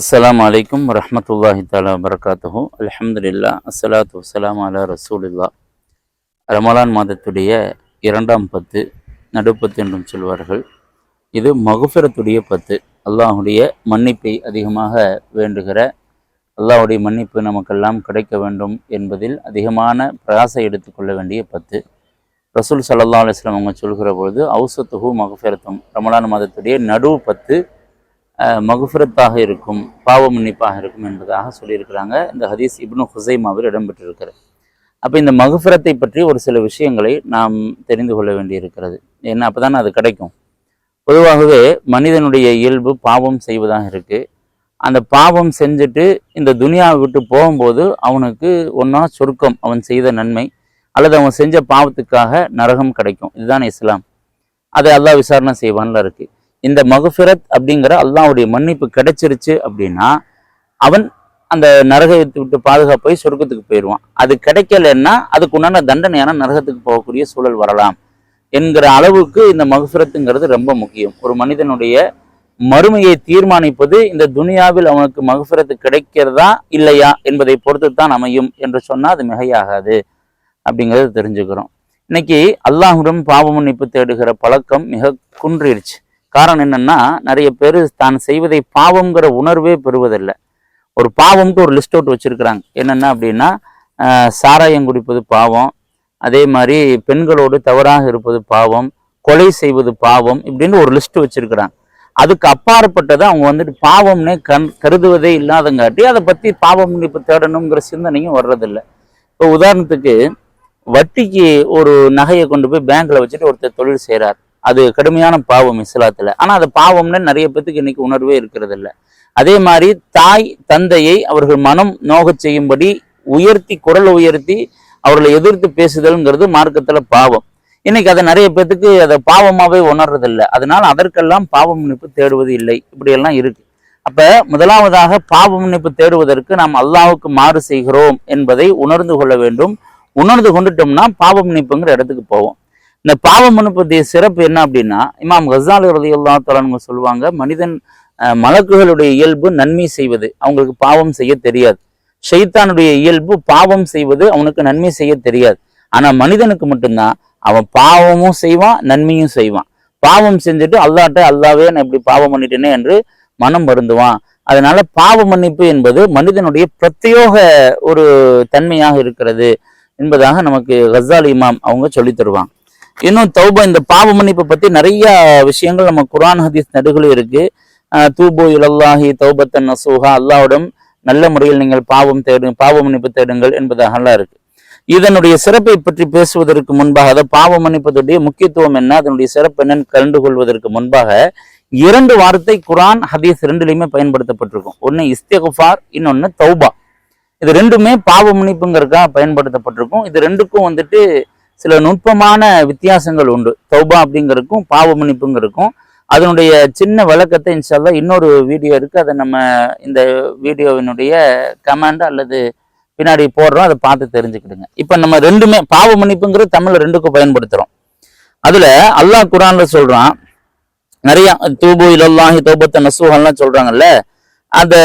அஸ்லாம் அலைக்கும் வரஹ்மத்துல்லாஹி தாலா வரகாத்துஹு அலமதுல்லா அஸ்ஸலாத்து வலாம் அலா ரசூலில்லா ரமலான் மாதத்துடைய இரண்டாம் பத்து நடுப்பத்து என்றும் சொல்வார்கள். இது மகுஃபிரத்துடைய பத்து. அல்லாஹுடைய மன்னிப்பை அதிகமாக வேண்டுகிற அல்லாஹ்வுடைய மன்னிப்பு நமக்கெல்லாம் கிடைக்க வேண்டும் என்பதில் அதிகமான பிரயாசை எடுத்துக்கொள்ள வேண்டிய பத்து. ரசூல் சல்லா அலுவலாம் அவங்க சொல்கிற பொழுது அவுசத்துஹூ மகுஃபிரத்தும். ரமலான் மாதத்துடைய நடுவு பத்து மகுஃபரத்தாக இருக்கும் பாவ மன்னிப்பாக இருக்கும் என்பதாக சொல்லியிருக்கிறாங்க. இந்த ஹதீஸ் இப்னு ஹுசைமாவில் இடம்பெற்றிருக்கிறது. அப்போ இந்த மகுஃபரத்தை பற்றி ஒரு சில விஷயங்களை நாம் தெரிந்து கொள்ள வேண்டியிருக்கிறது. ஏன்னா அப்போ தானே அது கிடைக்கும். பொதுவாகவே மனிதனுடைய இயல்பு பாவம் செய்வதாக இருக்கு. அந்த பாவம் செஞ்சுட்டு இந்த துனியாவை விட்டு போகும்போது அவனுக்கு ஒன்றா சொர்க்கம் அவன் செய்த நன்மை அல்லது அவன் செஞ்ச பாவத்துக்காக நரகம் கிடைக்கும். இதுதான் இஸ்லாம். அதை அல்லா விசாரணை செய்வான்ல இருக்குது இந்த மகுஃபிரத் அப்படிங்கிற அல்லாவுடைய மன்னிப்பு கிடைச்சிருச்சு அப்படின்னா அவன் அந்த நரகத்தை விட்டு பாதுகாப்பாய் சொர்க்கத்துக்கு போயிடுவான் அது கிடைக்கலன்னா அதுக்கு உண்டான தண்டனையான நரகத்துக்கு போகக்கூடிய சூழல் வரலாம் என்கிற அளவுக்கு இந்த மகுஃபிரத்துங்கிறது ரொம்ப முக்கியம். ஒரு மனிதனுடைய மறுமையை தீர்மானிப்பது இந்த துனியாவில் அவனுக்கு மகுஃபிரத்து கிடைக்கிறதா இல்லையா என்பதை பொறுத்து தான் அமையும் என்று சொன்னால் அது மிகையாகாது அப்படிங்கிறத தெரிஞ்சுக்கிறோம். இன்னைக்கு அல்லாஹுடன் பாவ மன்னிப்பு தேடுகிற பழக்கம் மிக குன்றிருச்சு. காரணம் என்னன்னா நிறைய பேர் தான் செய்வதை பாவம்ங்கிற உணர்வே பெறுவதில்லை. ஒரு பாவம்ட்டு ஒரு லிஸ்ட் அவுட் வச்சுருக்கிறாங்க. என்னென்ன அப்படின்னா சாராயம் குடிப்பது பாவம். அதே மாதிரி பெண்களோடு தவறாக இருப்பது பாவம். கொலை செய்வது பாவம் இப்படின்னு ஒரு லிஸ்ட் வச்சுருக்கிறாங்க. அதுக்கு அப்பாற்பட்டதை அவங்க வந்துட்டு பாவம்னே கண் கருதுவதே இல்லாதங்காட்டி அதை பற்றி பாவம் இப்போ தேடணுங்கிற சிந்தனையும் வர்றதில்லை. இப்போ உதாரணத்துக்கு வட்டிக்கு ஒரு நகையை கொண்டு போய் பேங்க்கில் வச்சுட்டு ஒருத்தர் தொழில் செய்கிறார் அது கடுமையான பாவம் இஸ்லாத்துல. ஆனா அது பாவம்னு நிறைய பேத்துக்கு இன்னைக்கு உணர்வே இருக்கிறது இல்ல அதே மாதிரி தாய் தந்தையை அவர்கள் மனம் நோக செய்யும்படி உயர்த்தி குரல் உயர்த்தி அவர்களை எதிர்த்து பேசுதல்ங்கிறது மார்க்கத்துல பாவம். இன்னைக்கு அதை நிறைய பேத்துக்கு அதை பாவமாவே உணர்றது இல்ல அதனால அதற்கெல்லாம் பாவ மன்னிப்பு தேடுவது இல்லை. இப்படியெல்லாம் இருக்கு. அப்ப முதலாவதாக பாவ மன்னிப்பு தேடுவதற்கு நாம் அல்லாவுக்கு மாறு செய்கிறோம் என்பதை உணர்ந்து கொள்ள வேண்டும். உணர்ந்து கொண்டுட்டோம்னா பாவ மன்னிப்புங்கிற இடத்துக்கு போவோம். இந்த பாவ மனுப்பத்திய சிறப்பு என்ன அப்படின்னா இமாம் ஹசால் ரதியுல்லா தலானுங்க சொல்லுவாங்க மனிதன் மலக்குகளுடைய இயல்பு நன்மை செய்வது அவங்களுக்கு பாவம் செய்ய தெரியாது. ஷைத்தானுடைய இயல்பு பாவம் செய்வது அவனுக்கு நன்மை செய்ய தெரியாது. ஆனா மனிதனுக்கு மட்டும்தான் அவன் பாவமும் செய்வான் நன்மையும் செய்வான். பாவம் செஞ்சுட்டு அல்லாட்ட அல்லாவே நான் இப்படி பாவம் பண்ணிட்டேனே என்று மனம் வருந்துவான். அதனால பாவ மன்னிப்பு என்பது மனிதனுடைய பிரத்யோக ஒரு தன்மையாக இருக்கிறது என்பதாக நமக்கு கசாலி இமாம் அவங்க சொல்லித் தருவாங்க. இன்னும் தௌபா இந்த பாவ மன்னிப்பை பத்தி நிறைய விஷயங்கள் நம்ம குரான் ஹதீஸ் நடுகளும் இருக்கு. அஹ் தூபு இலல்லாஹி தௌபத்தன் நசூஹா அல்லாவிடம் நல்ல முறையில் நீங்கள் பாவம் தேடு பாவ மன்னிப்பு தேடுங்கள் என்பதாகலாம் இருக்கு. இதனுடைய சிறப்பை பற்றி பேசுவதற்கு முன்பாக அதாவது பாவ மன்னிப்பதுடைய முக்கியத்துவம் என்ன அதனுடைய சிறப்பு என்னன்னு கண்டு கொள்வதற்கு முன்பாக இரண்டு வார்த்தை குரான் ஹதீஸ் ரெண்டுலையுமே பயன்படுத்தப்பட்டிருக்கும். ஒன்னு இஸ்திகுஃபார் இன்னொன்னு தௌபா. இது ரெண்டுமே பாவ மன்னிப்புங்கிறதுக்காக பயன்படுத்தப்பட்டிருக்கும். இது ரெண்டுக்கும் வந்துட்டு சில நுட்பமான வித்தியாசங்கள் உண்டு. தௌபா அப்படிங்கிறதுக்கும் பாவ மன்னிப்புங்கிறதுக்கும். அதனுடைய சின்ன விளக்கத்தை இன்ஷால்லா இன்னொரு வீடியோ இருக்குது அதை நம்ம இந்த வீடியோவினுடைய கமெண்ட் அல்லது பின்னாடி போடுறோம். அதை பார்த்து தெரிஞ்சுக்கிடுங்க. இப்போ நம்ம ரெண்டுமே பாவ மன்னிப்புங்கிறது தமிழ்ல ரெண்டுக்கும் பயன்படுத்துகிறோம் அதில் அல்லாஹ் குரான்ல சொல்கிறான் நிறையா தூபு இலல்லாஹி தௌபத்த நசூஹல்லாம் சொல்கிறாங்கல்ல அந்த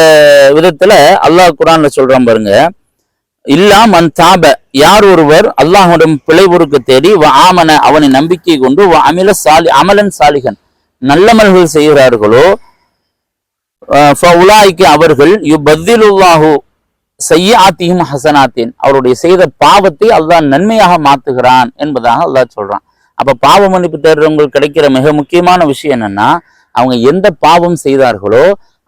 விதத்தில் அல்லாஹ் குரானில் சொல்கிறான் பாருங்கள் இல்லா மன் தாப. யார் ஒருவர் அல்லாஹுடன் பிழை தேடி வ ஆமன அவனை நம்பிக்கை கொண்டு அமில சாலி அமலன் சாலிகன் நல்லமல்கள் செய்கிறார்களோ உலாய்க்கு அவர்கள் யு அவர்கள் செய்ய ஆத்தியும் ஹசனாத்தேன் அவருடைய செய்த பாவத்தை அல்லாஹ் நன்மையாக மாத்துகிறான் என்பதாக அல்லாஹ் சொல்றான். அப்ப பாவ மன்னிப்பு தேடுறவங்களுக்கு கிடைக்கிற மிக முக்கியமான விஷயம் என்னன்னா அவங்க எந்த பாவம் செய்தார்களோ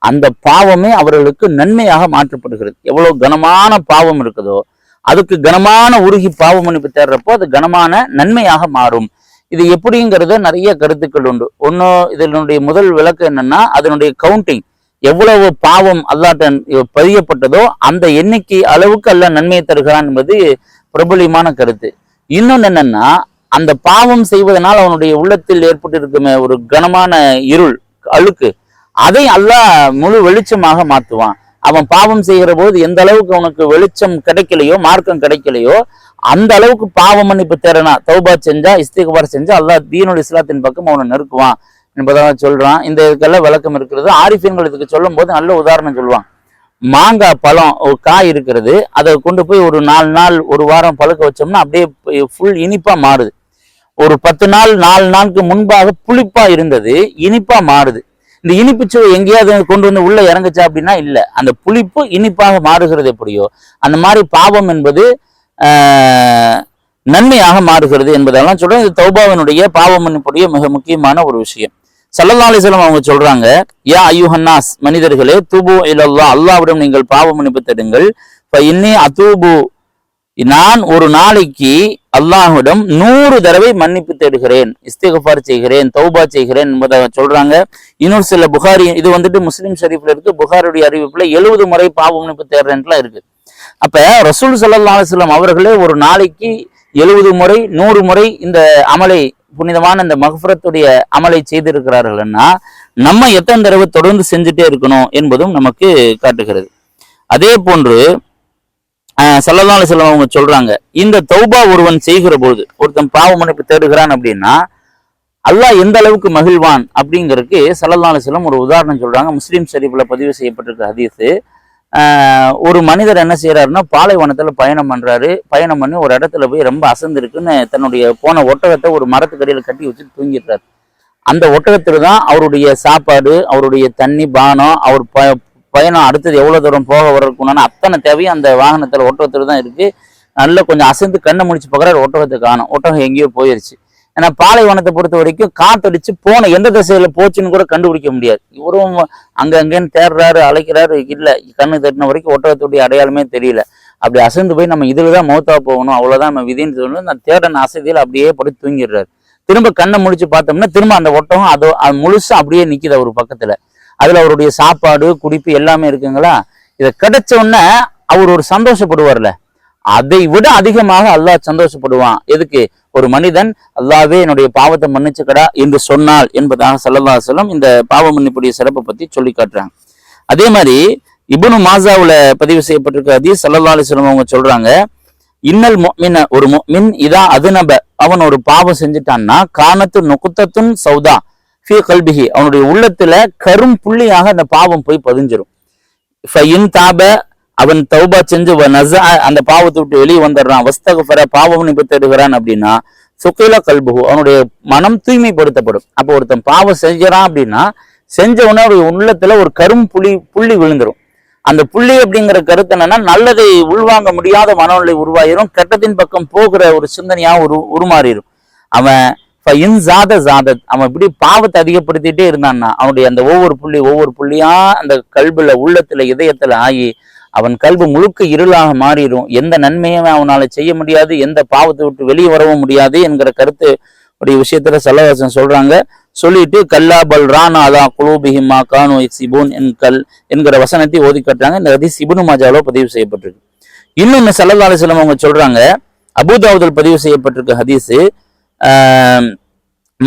அந்த பாவமே அவர்களுக்கு நன்மையாக மாற்றப்படுகிறது. எவ்வளவு கனமான பாவம் இருக்குதோ அதுக்கு கனமான உருகி பாவ மன்னிப்பு தேடுறப்போ அது கனமான நன்மையாக மாறும். இது எப்படிங்கிறத நிறைய கருத்துக்கள் உண்டு. ஒன்று இதனுடைய முதல் விளக்கு என்னன்னா அதனுடைய கவுண்டிங் எவ்வளவு பாவம் அல்லாட்ட பதியப்பட்டதோ அந்த எண்ணிக்கை அளவுக்கு அல்ல நன்மையை தருகிறான் என்பது பிரபலியமான கருத்து. இன்னொன்று என்னன்னா அந்த பாவம் செய்வதனால் அவனுடைய உள்ளத்தில் ஏற்பட்டிருக்குமே ஒரு கனமான இருள் அழுக்கு. அதை அல்லாஹ் முழு வெளிச்சமாக மாற்றுவான். அவன் பாவம் செய்கிற போது எந்த அளவுக்கு அவனுக்கு வெளிச்சம் கிடைக்கலையோ மார்க்கம் கிடைக்கலையோ அந்த அளவுக்கு பாவம் மன்னிப்பு தேரனா தௌபா செஞ்சா இஸ்திகுபார் செஞ்சா அல்லாஹ் தீனுல் இஸ்லாத்தின் பக்கம் அவனை நெருக்குவான் என்பதாக சொல்றான். இந்த இதுக்கெல்லாம் விளக்கம் இருக்கிறது. ஆரிஃபின்கள் இதுக்கு சொல்லும் போது நல்ல உதாரணம் சொல்லுவான் மாங்காய் பழம் ஒரு காய் இருக்கிறது. அதை கொண்டு போய் ஒரு நாலு நாள் ஒரு வாரம் பழுக்க வச்சோம்னா அப்படியே ஃபுல் இனிப்பா மாறுது. ஒரு பத்து நாள் நாலு நாளுக்கு முன்பாக புளிப்பா இருந்தது இனிப்பா மாறுது. இந்த இனிப்பு சுவை எங்கேயாவது கொண்டு வந்து உள்ள இறங்குச்சா அப்படின்னா இல்லை. அந்த புளிப்பு இனிப்பாக மாறுகிறது எப்படியோ. அந்த மாதிரி பாவம் என்பது நன்மையாக மாறுகிறது என்பதெல்லாம் சொல்றேன் இது தௌபாவினுடைய பாவம் மன்னிப்புடைய மிக முக்கியமான ஒரு விஷயம். சல்லல்லா அலிஸ்லாம் அவங்க சொல்றாங்க யா ஐயுஹன்னாஸ் மனிதர்களே தூபு இல்லல்லா அல்லாவிடம் நீங்கள் பாவ மன்னிப்பு தேடுங்கள் இப்ப இன்னி அதூபு நான் ஒரு நாளைக்கு அல்லாஹ்விடம் நூறு தடவை மன்னிப்பு தேடுகிறேன் இஸ்திகஃபார் செய்கிறேன் தௌபா செய்கிறேன் என்பதை சொல்றாங்க. இன்னொரு சில புகாரி இது வந்துட்டு முஸ்லீம் ஷரீஃப்ல இருக்கு. புகாருடைய அறிவிப்புல எழுபது முறை பாவ மன்னிப்பு தேடுறேன்லாம் இருக்கு. அப்ப ரசூல் சல்லா அலிஸ்லாம் அவர்களே ஒரு நாளைக்கு எழுபது முறை நூறு முறை இந்த அமலை புனிதமான இந்த மகஃபரத்துடைய அமலை செய்திருக்கிறார்கள்னா நம்ம எத்தனை தடவை தொடர்ந்து செஞ்சுட்டே இருக்கணும் என்பதும் நமக்கு காட்டுகிறது. அதே போன்று சல்லல்லா செல்லம் அவங்க சொல்றாங்க இந்த தௌபா ஒருவன் செய்கிற பொழுது ஒருத்தன் பாவ மன்னிப்பு தேடுகிறான் அப்படின்னா அல்லாஹ் எந்த அளவுக்கு மகிழ்வான் அப்படிங்கிறதுக்கு சல்லல்லா செல்லம் ஒரு உதாரணம் சொல்றாங்க. முஸ்லீம் ஷரீஃப்ல பதிவு செய்யப்பட்டிருக்க ஹதீஸு. ஒரு மனிதர் என்ன செய்யறாருன்னா பாலைவனத்தில் பயணம் பண்ணுறாரு பயணம் பண்ணி ஒரு இடத்துல போய் ரொம்ப அசந்திருக்குன்னு தன்னுடைய போன ஒட்டகத்தை ஒரு மரத்துக்கடியில் கட்டி வச்சுட்டு தூங்கிடுறாரு. அந்த ஒட்டகத்தில் தான் அவருடைய சாப்பாடு அவருடைய தண்ணி பானம் அவர் ப பயணம் அடுத்தது எவ்வளோ தூரம் போக வர்றதுக்குண்டான அத்தனை தேவையும் அந்த வாகனத்தில் ஒட்டகத்தில் தான் இருக்குது நல்ல கொஞ்சம் அசந்து கண்ணை முடிச்சு பார்க்குற ஒட்டகத்தை காணும். ஒட்டகம் எங்கேயோ போயிருச்சு. ஏன்னா பாலைவனத்தை பொறுத்த வரைக்கும் காத்தடிச்சு போன எந்த திசையில போச்சுன்னு கூட கண்டுபிடிக்க முடியாது. இவரும் அங்க அங்கேன்னு தேடுறாரு அழைக்கிறாரு இல்லை கண்ணு தட்டின வரைக்கும் ஒட்டகத்துடைய அடையாளமே தெரியல. அப்படி அசந்து போய் நம்ம இதில் தான் மௌத்தா போகணும் அவ்வளோதான் நம்ம விதின்னு சொல்லணும். நான் தேடன அசதியில் அப்படியே படுத்து தூங்கிடுறாரு. திரும்ப கண்ணை முடிச்சு பார்த்தோம்னா திரும்ப அந்த ஒட்டகம் அதோ அது முழுசா அப்படியே நிற்கிது அவர் பக்கத்தில். அதுல அவருடைய சாப்பாடு குடிப்பு எல்லாமே இருக்குங்களா? இதை கிடைச்ச உடனே அவர் ஒரு சந்தோஷப்படுவார்ல. அதை விட அதிகமாக அல்லாஹ் சந்தோஷப்படுவான். எதுக்கு? ஒரு மனிதன் அல்லாவே என்னுடைய பாவத்தை மன்னிச்சுக்கடா என்று சொன்னால் என்பதாக சல்லல்லா சொல்லம் இந்த பாவ மன்னிப்புடைய சிறப்பை பத்தி சொல்லி காட்டுறாங்க. அதே மாதிரி இபுனு மாசாவுல பதிவு செய்யப்பட்டிருக்க ஹதீஸ் சல்லல்லா அலிஸ்லம் அவங்க சொல்றாங்க இன்னல் மின் ஒரு மின் இதா அதுநப அவன் ஒரு பாவம் செஞ்சுட்டான்னா காணத்து நுகுத்தத்துன் சௌதா. ஃபி கல்பிஹி அவனுடைய உள்ளத்துல கரும் புள்ளியாக அந்த பாவம் போய் பதிஞ்சிரும். ஃபைன் தாப அவன் தௌபா செஞ்சு வ அந்த பாவத்தை விட்டு வெளியே வந்துடுறான். வஸ்தகஃபர பாவம் நிப்பு தேடுகிறான் அப்படின்னா சுகைல கல்புகு அவனுடைய மனம் தூய்மைப்படுத்தப்படும். அப்போ ஒருத்தன் பாவம் செஞ்சான் அப்படின்னா செஞ்ச உடனே அவருடைய உள்ளத்துல ஒரு கரும் புள்ளி புள்ளி விழுந்துரும். அந்த புள்ளி அப்படிங்கிற கருத்து என்னன்னா நல்லதை உள்வாங்க முடியாத மனநிலை உருவாயிரும். கெட்டத்தின் பக்கம் போகிற ஒரு சிந்தனையா உரு உருமாறிடும் அவன் இன் ஜாத ஜாதத். அவன் இப்படி பாவத்தை அதிகப்படுத்திட்டே இருந்தான்னா அவனுடைய அந்த ஒவ்வொரு புள்ளி ஒவ்வொரு புள்ளியா அந்த கல்புல உள்ளத்துல இதயத்துல ஆகி அவன் கல்வி முழுக்க இருளாக மாறிடும். எந்த நன்மையும் அவனால செய்ய முடியாது எந்த பாவத்தை விட்டு வெளியே வரவும் முடியாது என்கிற கருத்து உடைய விஷயத்துல செல்லவாசன் சொல்றாங்க. சொல்லிட்டு கல்லா பல் ரானா அதா குலூபிஹிமா கானு சிபுன் என் கல் என்கிற வசனத்தை ஓதி காட்டுறாங்க. இந்த ஹதீஸ் சிபுனு மாஜாவில் பதிவு செய்யப்பட்டிருக்கு. இன்னொன்னு சல்லல்லா அவங்க சொல்றாங்க அபுதாவுதல் பதிவு செய்யப்பட்டிருக்க ஹதீஸ்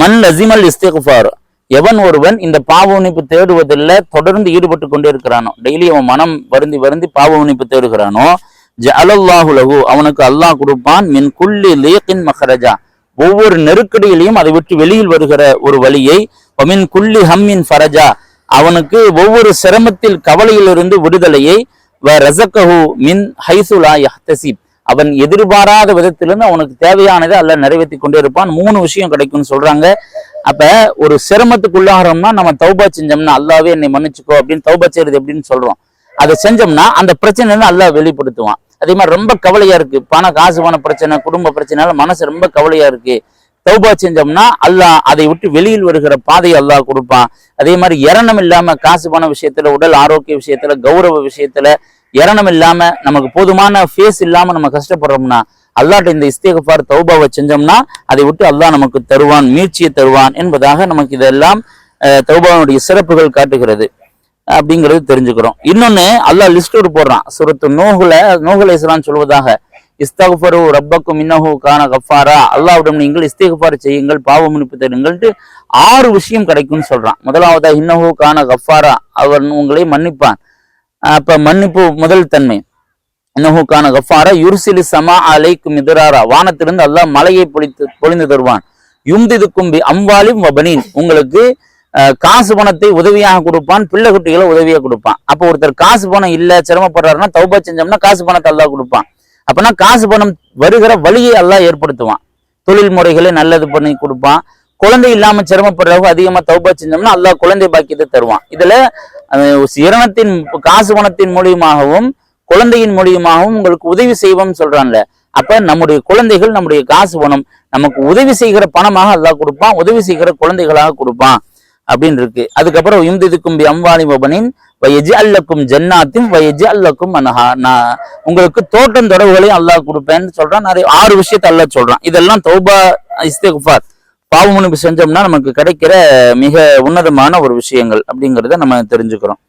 மன் லசிமல் இஸ்திகுஃபார். எவன் ஒருவன் இந்த பாவ உணிப்பு தேடுவதில் தொடர்ந்து ஈடுபட்டு கொண்டே இருக்கிறானோ டெய்லி அவன் மனம் வருந்தி வருந்தி பாவ உணிப்பு தேடுகிறானோ ஜஅலல்லாஹு லஹு அவனுக்கு அல்லாஹ் கொடுப்பான் மின் குள்ளி லேக்கின் மஹரஜா. ஒவ்வொரு நெருக்கடியிலையும் அதை விட்டு வெளியில் வருகிற ஒரு வழியை மின் குள்ளி ஹம்மின் ஃபரஜா. அவனுக்கு ஒவ்வொரு சிரமத்தில் கவலையிலிருந்து விடுதலையை வ ரசக்கஹு மின் ஹைசுலா யஹ்தசிப் அவன் எதிர்பாராத விதத்திலிருந்து அவனுக்கு தேவையானதை அல்ல நிறைவேற்றி கொண்டே இருப்பான். மூணு விஷயம் கிடைக்கும்னு சொல்றாங்க. அப்ப ஒரு சிரமத்துக்குள்ளாகிறோம்னா நம்ம தௌபா செஞ்சோம்னா அல்லாவே என்னை மன்னிச்சுக்கோ அப்படின்னு தௌபா செய்யறது எப்படின்னு சொல்றோம். அதை செஞ்சோம்னா அந்த பிரச்சனை அல்லாஹ் வெளிப்படுத்துவான். அதே மாதிரி ரொம்ப கவலையா இருக்கு. பண காசு பண பிரச்சனை குடும்ப பிரச்சனைனால மனசு ரொம்ப கவலையா இருக்கு. தௌபா செஞ்சோம்னா அல்லாஹ் அதை விட்டு வெளியில் வருகிற பாதையை அல்லாஹ் கொடுப்பான். அதே மாதிரி இரணம் இல்லாம காசு பண விஷயத்துல உடல் ஆரோக்கிய விஷயத்துல கௌரவ விஷயத்துல இரணம் இல்லாம நமக்கு போதுமான ஃபேஸ் இல்லாம நம்ம கஷ்டப்படுறோம்னா அல்லாட்ட இந்த இஸ்தேகஃபார் தௌபாவை செஞ்சோம்னா அதை விட்டு அல்லாஹ் நமக்கு தருவான் மீட்சியை தருவான் என்பதாக நமக்கு இதெல்லாம் அஹ், தௌபாவுடைய சிறப்புகள் காட்டுகிறது. அப்படிங்கிறது தெரிஞ்சுக்கிறோம். இன்னொன்னு அல்லாஹ் லிஸ்ட் ஒரு போடுறான். சுரத்து நோகுல நோகுல சொல்வதாக இஸ்தகுஃபரு ரப்பக்கும் இன்னஹு கான கஃபாரா. அல்லாவிடம் நீங்கள் இஸ்திகஃபார் செய்யுங்கள் பாவ மன்னிப்பு தருங்கள்ட்டு ஆறு விஷயம் கிடைக்கும்னு சொல்றான். முதலாவதா இன்னஹு கான கஃபாரா. அவன் உங்களை மன்னிப்பான். அப்ப மன்னிப்பு முதல் தன்மை. இன்னஹுக்கான கஃபாரா யுர்சிலி சமா அலைக்கு மிதராரா. வானத்திலிருந்து அல்லாஹ் மலையை பொழித்து பொழிந்து தருவான். யும்திது கும்பி அம்பாலிம் வபனின். உங்களுக்கு காசு பணத்தை உதவியாக கொடுப்பான் பிள்ளை குட்டிகளை உதவியா கொடுப்பான். அப்போ ஒருத்தர் காசு பணம் இல்ல சிரமப்படுறாருன்னா தௌபா செஞ்சோம்னா காசு பணத்தை அல்லாஹ் கொடுப்பான். அப்பனா காசு பணம் வருகிற வழியை எல்லாம் ஏற்படுத்துவான். தொழில் முறைகளை நல்லது பண்ணி கொடுப்பான். குழந்தை இல்லாம சிரமப்படுறவங்க அதிகமா தௌபா செஞ்சோம்னா அல்லாஹ் குழந்தை பாக்கியத்தை தருவான். இதுல அஹ், இரணத்தின் காசு பணத்தின் மூலியமாகவும் குழந்தையின் மூலியமாகவும் உங்களுக்கு உதவி செய்வோம்னு சொல்றான்ல. அப்ப நம்முடைய குழந்தைகள் நம்முடைய காசு பணம் நமக்கு உதவி செய்கிற பணமாக அல்லாஹ் கொடுப்பான் உதவி செய்கிற குழந்தைகளாக கொடுப்பான் அப்படின்னு இருக்கு. அதுக்கப்புறம் இம்திதுக்கும் பி அம்பானி பபனின் வயஜி அல்லக்கும் ஜன்னாத்தின் வயஜி அல்லக்கும் அனஹா நான் உங்களுக்கு தோட்டம் தொடர்புகளையும் அல்லாஹ் கொடுப்பேன்னு சொல்றான். நிறைய ஆறு விஷயத்தை அல்லாஹ் சொல்றான். இதெல்லாம் தௌபா இஸ்திகுஃபார். பாவமனுப்பு செஞ்சோம்னா நமக்கு கிடைக்கிற மிக உன்னதமான ஒரு விஷயங்கள் அப்படிங்கிறத நம்ம தெரிஞ்சுக்கிறோம்.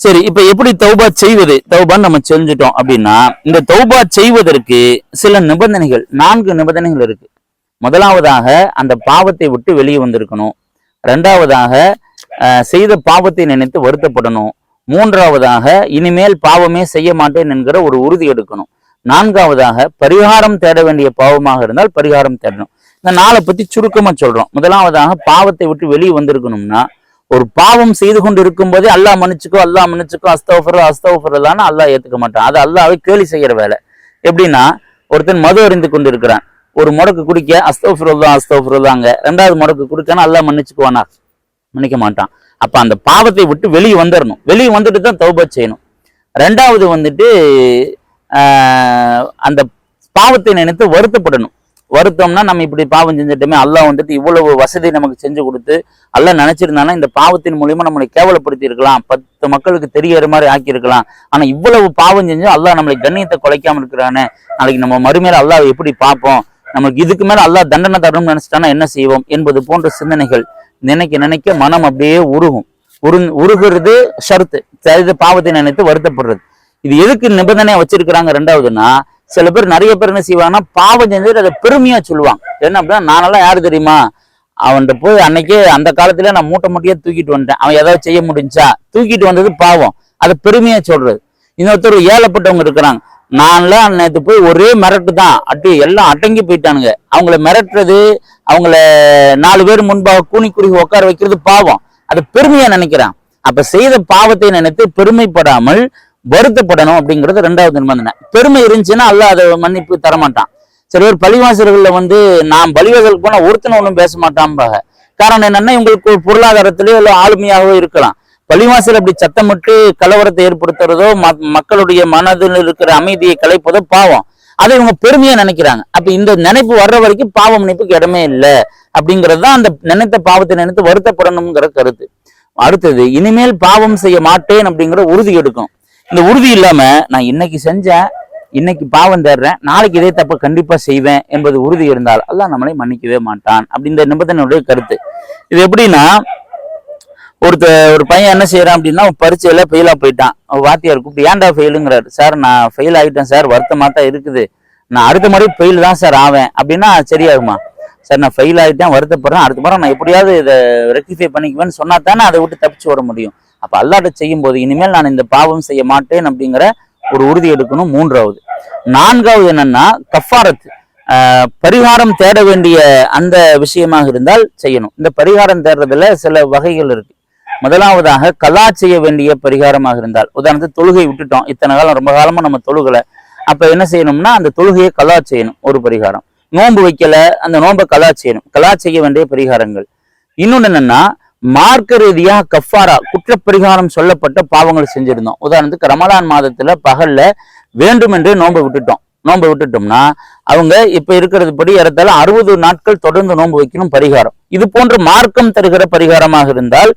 சரி இப்ப எப்படி தௌபா செய்வது? தௌபான்னு நம்ம செஞ்சுட்டோம் அப்படின்னா இந்த தௌபா செய்வதற்கு சில நிபந்தனைகள் நான்கு நிபந்தனைகள் இருக்கு. முதலாவதாக அந்த பாவத்தை விட்டு வெளியே வந்திருக்கணும். ரெண்டாவதாக செய்த பாவத்தை நினைத்து வருத்தப்படணும். மூன்றாவதாக இனிமேல் பாவமே செய்ய மாட்டேன் என்கிற ஒரு உறுதி எடுக்கணும். நான்காவதாக பரிகாரம் தேட வேண்டிய பாவமாக இருந்தால் பரிகாரம் தேடணும். இந்த நாளை பத்தி சுருக்கமா சொல்றோம். முதலாவதாக பாவத்தை விட்டு வெளியே வந்திருக்கணும்னா ஒரு பாவம் செய்து கொண்டு இருக்கும் போதே அல்லாஹ் மன்னிச்சுக்கோ அல்லாஹ் மன்னிச்சுக்கோ அஸ்தோஃபர் அஸ்தோஃபர்லான்னு அல்லாஹ் ஏத்துக்க மாட்டான். அது அல்லாவே கேலி செய்யற வேலை. எப்படின்னா ஒருத்தன் மது அறிந்து கொண்டு இருக்கிறான் ஒரு முடக்கு குடிக்க அஸ்தவஃபுருல்லா அஸ்தவஃபுருல்லாங்க ரெண்டாவது முடக்கு குடிக்கனா அல்லாஹ் மன்னிச்சுக்குவானா? மன்னிக்க மாட்டான். அப்ப அந்த பாவத்தை விட்டு வெளியே வந்துடணும் வெளியே வந்துட்டு தான் தௌபா செய்யணும். ரெண்டாவது வந்துட்டு அந்த பாவத்தை நினைத்து வருத்தப்படணும். வருத்தம்னா நம்ம இப்படி பாவம் செஞ்சுட்டோமே அல்லாஹ் வந்துட்டு இவ்வளவு வசதி நமக்கு செஞ்சு கொடுத்து அல்லாஹ் நினைச்சிருந்தானா இந்த பாவத்தின் மூலியமா நம்மளை கேவலப்படுத்தி இருக்கலாம் பத்து மக்களுக்கு தெரியற மாதிரி ஆக்கியிருக்கலாம். ஆனா இவ்வளவு பாவம் செஞ்சு அல்லாஹ் நம்மளை கண்ணியத்தை குலைக்காம இருக்கிறானே. நாளைக்கு நம்ம மறுமையில அல்லாஹ் எப்படி பார்ப்போம்? நமக்கு இதுக்கு மேல அல்லாஹ் தண்டனை தரணும்னு நினைச்சிட்டானா என்ன செய்வோம்? என்பது போன்ற சிந்தனைகள் நினைக்க நினைக்க மனம் அப்படியே உருகும். உரு உருகிறது ஷருத்து. பாவத்தை நினைத்து வருத்தப்படுறது. இது எதுக்கு நிபந்தனையா வச்சிருக்கிறாங்க? ரெண்டாவதுன்னா சில பேர் நிறைய பேர் என்ன செய்வாங்கன்னா பாவம் செஞ்சுட்டு அதை பெருமையா சொல்லுவாங்க. என்ன அப்படின்னா நானெல்லாம் யாரு தெரியுமா? அவன்கிட்ட போய் அன்னைக்கே அந்த காலத்துல நான் மூட்டை மூட்டையே தூக்கிட்டு வந்துட்டேன். அவன் ஏதாவது செய்ய முடிஞ்சா தூக்கிட்டு வந்தது பாவம். அதை பெருமையா சொல்றது. இன்னொருத்தர் ஏழப்பட்டவங்க இருக்கிறாங்க. நான்லாம் நேற்று போய் ஒரே மிரட்டு தான். அட்டு எல்லாம் அடங்கி போயிட்டானுங்க. அவங்கள மிரட்டுறது அவங்கள நாலு பேர் முன்பாக கூனி குறுகி உட்கார வைக்கிறது பாவம். அதை பெருமையா நினைக்கிறான். அப்ப செய்த பாவத்தை நினைத்து பெருமைப்படாமல் வருத்தப்படணும் அப்படிங்கிறது ரெண்டாவது நிபந்தனை. பெருமை இருந்துச்சுன்னா அல்லாஹ் அதை மன்னிப்பு தரமாட்டான். சில பேர் பழிவாசல்கள்ல வந்து நாம் பலிவாசலுக்கு போனா ஒருத்தனை ஒன்றும் பேச மாட்டான்பாக காரணம் என்னன்னா இவங்களுக்கு பொருளாதாரத்திலேயோ இல்லை ஆளுமையாகவோ இருக்கலாம். பழிவாசல் அப்படி சத்தமிட்டு கலவரத்தை ஏற்படுத்துறதோ ம- மக்களுடைய மனதில் இருக்கிற அமைதியை கலைப்பதோ பாவம். அதை இவங்க பெருமையா நினைக்கிறாங்க. அப்ப இந்த நினைப்பு வர்ற வரைக்கும் பாவ நினைப்புக்கு இடமே இல்லை. அப்படிங்கிறது தான் அந்த நினைத்த பாவத்தை நினைத்து வருத்தப்படணுங்கிற கருத்து. அடுத்தது இனிமேல் பாவம் செய்ய மாட்டேன் அப்படிங்கிற உறுதி எடுக்கும். இந்த உறுதி இல்லாம நான் இன்னைக்கு செஞ்சேன் இன்னைக்கு பாவம் தேடுறேன் நாளைக்கு இதே தப்ப கண்டிப்பா செய்வேன் என்பது உறுதி இருந்தால் அல்லாஹ் நம்மளை மன்னிக்கவே மாட்டான் அப்படின்ற நிபந்தனையுடைய கருத்து. இது எப்படின்னா ஒருத்த ஒரு பையன் என்ன செய்யறான் அப்படின்னா பரீட்சையில ஃபெயிலா போயிட்டான். வாத்தியார் கூப்பிட்டு ஏன்டா ஃபெயிலுங்கிறாரு சார் நான் ஃபெயில் ஆகிட்டேன் சார் வருத்தமா தான் இருக்குது. நான் அடுத்த முறை ஃபெயில் தான் சார் ஆவேன். அப்படின்னா சரியாகுமா? சார் நான் ஃபெயில் ஆகிட்டேன் வருத்தப்படுறேன். அடுத்த முறை நான் எப்படியாவது இதை ரெக்டிஃபை பண்ணிக்குவேன்னு சொன்னா தானே அதை விட்டு தப்பிச்சு வர முடியும். அப்போ அல்லாட்ட செய்யும் போது இனிமேல் நான் இந்த பாவம் செய்ய மாட்டேன் அப்படிங்கிற ஒரு உறுதி எடுக்கணும் மூன்றாவது. நான்காவது என்னன்னா கஃபாரத் ஆஹ் பரிகாரம் தேட வேண்டிய அந்த விஷயமாக இருந்தால் செய்யணும். இந்த பரிகாரம் தேடுறதுல சில வகைகள் இருக்கு. முதலாவதாக கலா செய்ய வேண்டிய பரிகாரமாக இருந்தால். உதாரணத்துக்கு தொழுகை விட்டுட்டோம். இத்தனை காலம் ரொம்ப காலமா நம்ம தொழுகலை. அப்ப என்ன செய்யணும்னா அந்த தொழுகையை கலா செய்யணும் ஒரு பரிகாரம். நோன்பு வைக்கல அந்த நோன்பை கலா செய்யணும். கலா செய்ய வேண்டிய பரிகாரங்கள். இன்னொன்று என்னன்னா மார்க்க ரீதியா கஃபாரா குற்றப்பரிகாரம் சொல்லப்பட்ட பாவங்கள் செஞ்சிருந்தோம். உதாரணத்துக்கு ரமலான் மாதத்துல பகல்ல வேண்டுமென்றே நோன்பு விட்டுட்டோம். நோன்பு விட்டுட்டோம்னா அவங்க இப்ப இருக்கிறது படி ஏறத்தாழ அறுபது நாட்கள் தொடர்ந்து நோன்பு வைக்கணும் பரிகாரம். இது போன்ற மார்க்கம் தருகிற பரிகாரமாக இருந்தால்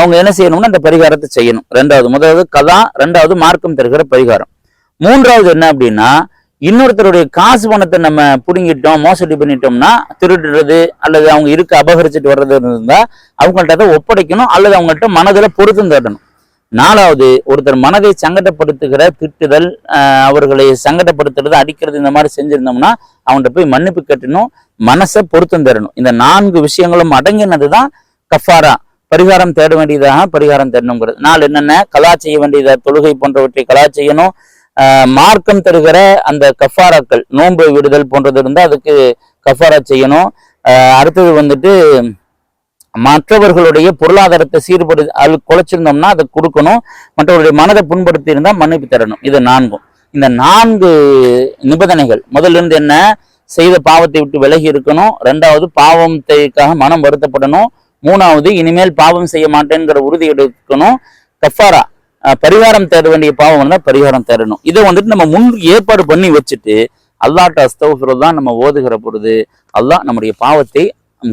அவங்க என்ன செய்யணும்னா அந்த பரிகாரத்தை செய்யணும். ரெண்டாவது முதலாவது கதா ரெண்டாவது மார்க்கம் தருகிற பரிகாரம். மூன்றாவது என்ன அப்படின்னா இன்னொருத்தருடைய காசு பணத்தை நம்ம புடுங்கிட்டோம் மோசடி பண்ணிட்டோம்னா திருடுறது அல்லது அவங்க இருக்க அபகரிச்சுட்டு வர்றது இருந்தா அவங்கள்ட்ட அதை ஒப்படைக்கணும் அல்லது அவங்கள்ட்ட மனதில் பொருத்தம் தேடணும். நாலாவது ஒருத்தர் மனதை சங்கடப்படுத்துகிற திட்டுதல் அவர்களை சங்கடப்படுத்துறது அடிக்கிறது இந்த மாதிரி செஞ்சிருந்தோம்னா அவன்கிட்ட போய் மன்னிப்பு கட்டணும் மனசை பொருத்தம் தரணும் இந்த நான்கு விஷயங்களும் அடங்கினது தான் கஃபாரா. பரிகாரம் தேட வேண்டியதாக பரிகாரம் தேடணுங்கிறது. நாலு என்னென்ன? கலா செய்ய வேண்டியதாக தொழுகை போன்றவற்றை கலா செய்யணும். மார்க்கம் தருகிற அந்த கஃபாராக்கள் நோன்பு விடுதல் போன்றது இருந்தால் அதுக்கு கஃபாரா செய்யணும். அடுத்தது வந்துட்டு மற்றவர்களுடைய பொருளாதாரத்தை சீர்படு அது குலைச்சிருந்தோம்னா அதை கொடுக்கணும். மற்றவருடைய மனதை புண்படுத்தி இருந்தால் மன்னிப்பு தரணும். இது நான்கும். இந்த நான்கு நிபந்தனைகள். முதல்ல இருந்து என்ன? செய்த பாவத்தை விட்டு விலகி இருக்கணும். ரெண்டாவது பாவத்தைக்காக மனம் வருத்தப்படணும். மூணாவது இனிமேல் பாவம் செய்ய மாட்டேங்கிற உறுதி எடுக்கணும். கஃபாரா. பரிகாரம் தேட வேண்டிய பாவம் இருந்தா பரிகாரம் தேடணும். இதை வந்துட்டு நம்ம முன் ஏற்பாடு பண்ணி வச்சுட்டு அல்லாட்ட அஸ்தவஃபிரல் தான் நம்ம ஓதுகிற பொழுது அல்லாஹ் நம்முடைய பாவத்தை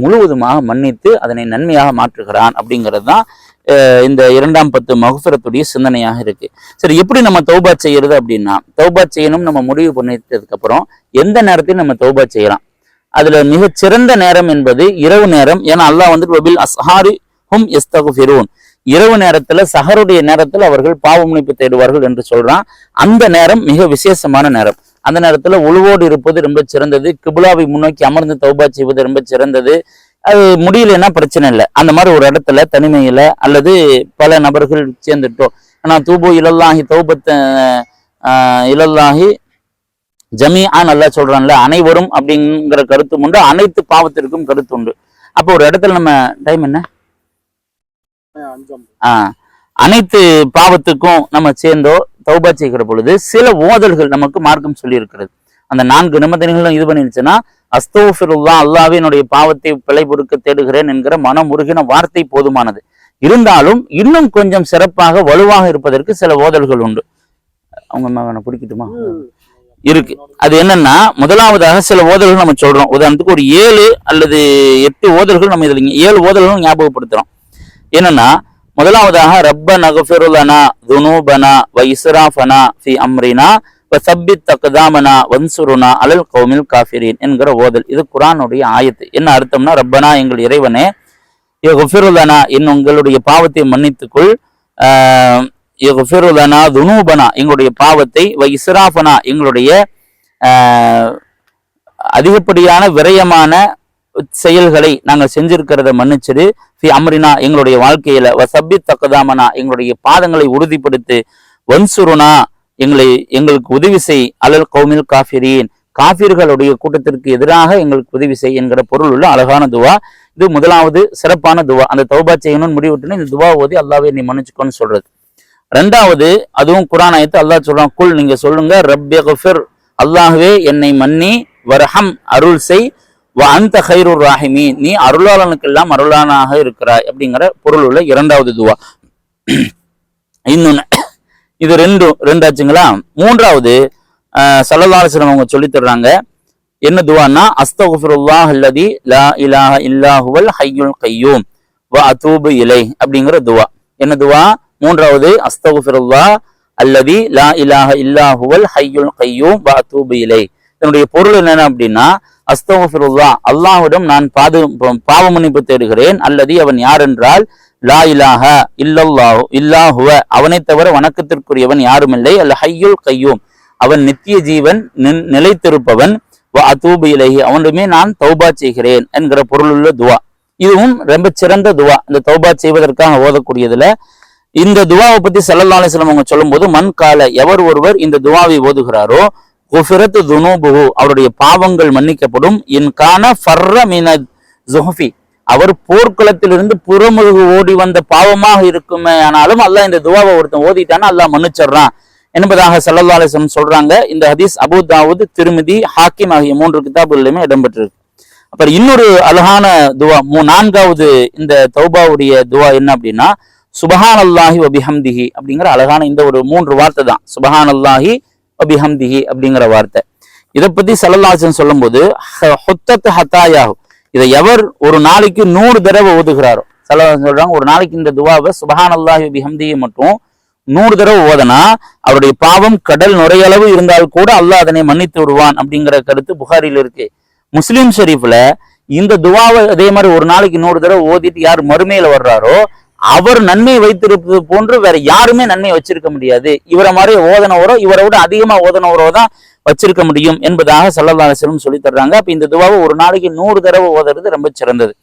முழுவதுமாக மன்னித்து அதனை நன்மையாக மாற்றுகிறான் அப்படிங்கிறது தான் இந்த இரண்டாம் பத்து மகுஃபிரத்துடைய சிந்தனையாக இருக்கு. சரி எப்படி நம்ம தௌபா செய்யறது அப்படின்னா தௌபா செய்யணும் நம்ம முடிவு பண்ணிட்டதுக்கு அப்புறம் எந்த நேரத்தையும் நம்ம தௌபா செய்யலாம். அதுல மிகச் சிறந்த நேரம் என்பது இரவு நேரம். ஏன்னா அல்லாஹ் வந்துட்டு வபில் அஸ்ஹாரி ஹும் எஸ்தகுஃபிரூன் இரவு நேரத்துல சஹருடைய நேரத்துல அவர்கள் பாவ தேடுவார்கள் என்று சொல்றான். அந்த நேரம் மிக விசேஷமான நேரம். அந்த நேரத்துல உழுவோடு இருப்பது ரொம்ப சிறந்தது. கிபுலாவை முன்னோக்கி அமர்ந்து தௌபா செய்வது ரொம்ப சிறந்தது. அது முடியலன்னா பிரச்சனை இல்லை. அந்த மாதிரி ஒரு இடத்துல தனிமையில அல்லது பல நபர்கள் சேர்ந்துட்டோம். ஆனா தூபு இலல்லாஹி தௌபத்த ஆஹ் ஜமி ஆ நல்லா சொல்றான்ல அனைவரும் அப்படிங்கிற கருத்தும் உண்டு. அனைத்து பாவத்திற்கும் கருத்து உண்டு. அப்போ ஒரு இடத்துல நம்ம டைம் என்ன? அனைத்து பாவத்துக்கும் நம்ம சேர்ந்தோ தௌபா செய்கிற பொழுது சில ஓதல்கள் நமக்கு மார்க்கம் சொல்லி இருக்கிறது அந்த நான்கு நிபந்தனைகளும் இது பண்ணிருச்சுன்னா அஸ்தோஃபிருல்லா அல்லாவே என்னுடைய பாவத்தை பிழை பொறுக்க தேடுகிறேன் என்கிற மனம் உருகின வார்த்தை போதுமானது. இருந்தாலும் இன்னும் கொஞ்சம் சிறப்பாக வலுவாக இருப்பதற்கு சில ஓதல்கள் உண்டு. அவங்க பிடிக்கட்டுமா? இருக்கு. அது என்னன்னா முதலாவதாக சில ஓதல்கள் நம்ம சொல்றோம். உதாரணத்துக்கு ஒரு ஏழு அல்லது எட்டு ஓதல்கள் நம்ம இதுல ஏழு ஓதல்களும் ஞாபகப்படுத்துறோம். என்னன்னா முதலாவதாக ரப்ப நகஃபிருலனா துனூபனா வ இஸ்ராஃபனா ஃபி அம்ரினா வ சப்பித் தக்தாமனா வன்சுருனா அலல் கௌமில் காஃபிரீன் என்கிற ஓதல். இது குரானுடைய ஆயத்து. என்ன அர்த்தம்னா ரப்பனா எங்கள் இறைவனே குஃபிருலனா என் உங்களுடைய பாவத்தை மன்னித்துக்குள். ஆஹ் யகுஃபிருலனா துனூபனா எங்களுடைய பாவத்தை வ இஸ்ராஃபனா எங்களுடைய ஆஹ், அதிகப்படியான விரயமான செயல்களை நாங்கள் செஞ்சிருக்கிறத மன்னிச்சிரு ஃபி அம்ரினா எங்களுடைய வாழ்க்கையில வசப்பி தக்கதாமனா எங்களுடைய பாதங்களை உறுதிப்படுத்து வன்சுருனா எங்களை எங்களுக்கு உதவி செய் அலல் கௌமில் காஃபிரீன். காஃபிர்களுடைய கூட்டத்திற்கு எதிராக எங்களுக்கு உதவி செய் என்கிற பொருள் உள்ள அழகான துவா. இது முதலாவது சிறப்பான துவா. அந்த தௌபா செய்யணும்னு முடிவுட்டுன்னு இந்த துவா ஓதி அல்லாவே நீ மன்னிச்சுக்கோன்னு சொல்றது. ரெண்டாவது அதுவும் குரான் ஆயத்து அல்லாஹ் சொல்றான் குல் நீங்க சொல்லுங்க ரப்பியகுஃபிர் அல்லாஹ்வே என்னை மன்னி வரஹம் அருள் செய். அந்த ஹைருர் ராஹிமி நீ அருளாளனுக்கெல்லாம் அருளானாக இருக்கிறாய். அப்படிங்கிற பொருள் உள்ள இரண்டாவது துவா. இன்னொன்னு இது ரெண்டு ரெண்டாச்சுங்களா? மூன்றாவது சல்லல்லாஹு அவங்க சொல்லித்தர்றாங்க என்ன துவான்னா அஸ்தகுஃபிருல்லாஹ் அல்லதி லா இலாஹ இல்லாஹுவல் ஹையுல் கையூம். வ அதூபு இலை அப்படிங்கிற துவா. என்ன துவா? மூன்றாவது அஸ்தகுஃபிருல்லா அல்லதி லா இலாஹ இல்லாஹுவல் ஹையுல் கையூம். வ அதூபு இலை இதனுடைய பொருள் என்னென்ன அப்படின்னா அஸ்தகுஃபிருல்லா அல்லாஹ்விடம் நான் பாது பாவ மன்னிப்பு தேடுகிறேன். அல்லது அவன் யார் என்றால் லா இலாஹ இல்லல்லாஹு இல்லாஹுவ அவனை தவிர வணக்கத்திற்குரியவன் யாருமில்லை. அல்ல ஹையுல் கையூம். அவன் நித்திய ஜீவன் நின்- நிலைத்திருப்பவன். வ அதூபு அவனுமே நான் தௌபா செய்கிறேன் என்கிற பொருளுள்ள துவா. இதுவும் ரொம்ப சிறந்த துவா. இந்த தௌபா செய்வதற்காக ஓதக்கூடியதுல இந்த துவாவை பத்தி ஸல்லல்லாஹு அலைஹி அவங்க சொல்லும்போது மண் கால எவர் ஒருவர் இந்த துவாவை ஓதுகிறாரோ குஃபிரத்து துனோபுகு அவருடைய பாவங்கள் மன்னிக்கப்படும். இன் ஃபர்ர மின ஜுஹஃபி. அவர் போர்க்களத்திலிருந்து புறமுழுகு ஓடி வந்த பாவமாக இருக்குமே. ஆனாலும் அல்லாஹ் இந்த துவாவை ஒருத்தன் ஓதிட்டானா அல்லாஹ் மன்னிச்சிடுறான். என்பதாக ஸல்லல்லாஹு அலைஹி சொல்றாங்க. இந்த ஹதீஸ் அபூ தாவூத் திருமிதி ஹாக்கிம் ஆகிய மூன்று கிதாபுகளிலுமே இடம்பெற்றிருக்கு. அப்புறம் இன்னொரு அழகான துவா மூ- நான்காவது இந்த தௌபாவுடைய துவா என்ன அப்படின்னா சுபஹான் அல்லாஹி வபிஹம்திஹி அப்படிங்கிற அழகான இந்த ஒரு மூன்று வார்த்தை தான். சுபஹான் அல்லாஹி அபிஹம்திஹி அப்படிங்கிற வார்த்தை. இதை பத்தி சல்லல்லாஹன் சொல்லும்போது ஹ- ஹுத்தத் ஹத்தாயாஹு. இதை எவர் ஒரு நாளைக்கு நூறு தடவை ஓதுகிறாரோ சல்லல்லாஹு சொல்றாங்க ஒரு நாளைக்கு இந்த துவாவை சுபஹான் அல்லாஹி அபிஹம்தியை மட்டும் நூறு தடவை ஓதனா அவருடைய பாவம் கடல் நுரையளவு இருந்தால் கூட அல்லாஹ் அதனை மன்னித்து விடுவான் அப்படிங்கிற கருத்து புகாரில் இருக்கு. முஸ்லீம் ஷெரீஃப்ல இந்த துவாவை அதே மாதிரி ஒரு நாளைக்கு நூறு தடவை ஓதிட்டு யார் மறுமையில வர்றாரோ அவர் நன்மை வைத்திருப்பது போன்று வேற யாருமே நன்மை வச்சிருக்க முடியாது. இவரை மாதிரி ஓதனவரோ இவரை விட அதிகமா ஓதனவரோ தான் வச்சிருக்க முடியும் என்பதாக சல்லல்லாஹு அலைஹி சொல்லி தர்றாங்க. அப்ப இந்த துவாவை ஒரு நாளைக்கு நூறு தடவை ஓதுறது ரொம்ப சிறந்தது.